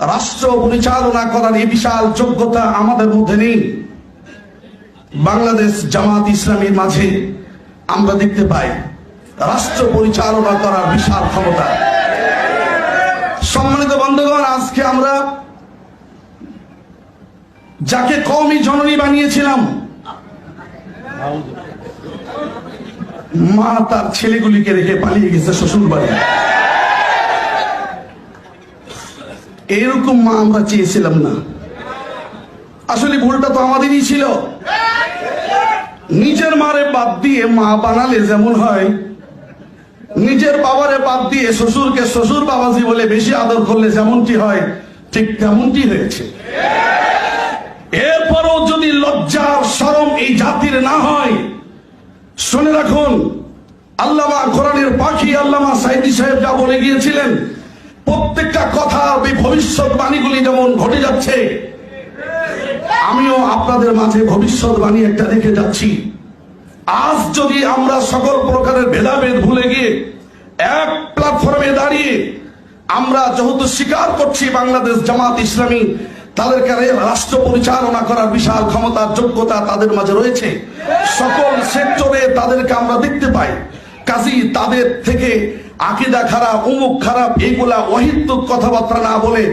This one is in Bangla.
রাষ্ট্র পরিচালনা করার এই বিশাল যোগ্যতা আমাদের মধ্যে নেই। বাংলাদেশ জামাত ইসলামীর মাঝে আমরা দেখতে পাই, রাষ্ট্র পরিচালনা করার বিশাল ক্ষমতা। সম্মানিত বন্ধুগণ, আজকে আমরা যাকে কমই জননী বানিয়েছিলাম, মা তার ছেলেগুলিকে রেখে পালিয়ে গেছে শ্বশুর বাড়ি এরকম মা আমরা চেয়েছিলাম না। আসলে ভুলটা তো আমাদেরই ছিল। নিজের মারে বাদ দিয়ে মা বানালে যেমন হয়, নিজের বাবারে বাদ দিয়ে শ্বশুরকে শ্বশুর বাবাজি বলে বেশি আদর করলে যেমনটি হয়, ঠিক তেমনটি হয়েছে। এরপরও যদি লজ্জার সরম এই জাতির না হয়, শুনে রাখুন, আল্লামা কোরআনের পাখি আল্লামা সাইদি সাহেব যা বলে গিয়েছিলেন প্রত্যেকটা কথা এই ভবিষ্যৎবাণীগুলি যেমন ঘটে যাচ্ছে, আমিও আপনাদের মাঝে ভবিষ্যৎবাণী একটা রেখে যাচ্ছি। আজ যদি আমরা সকল প্রকারের ভেদাভেদ ভুলে গিয়ে এক প্ল্যাটফর্মে দাঁড়িয়ে আমরা যেহেতু স্বীকার করছি বাংলাদেশ জামাত ইসলামী, তাদেরকে রাষ্ট্র পরিচালনা করার বিশাল ক্ষমতা যোগ্যতা তাদের মাঝে রয়েছে। সকল সেক্টরে তাদেরকে আমরা দেখতে পাই। কাজী তাদের থেকে আকিদা খারাপ অমুক খারাপ এইগুলা অহিতুক কথাবার্তা না বলে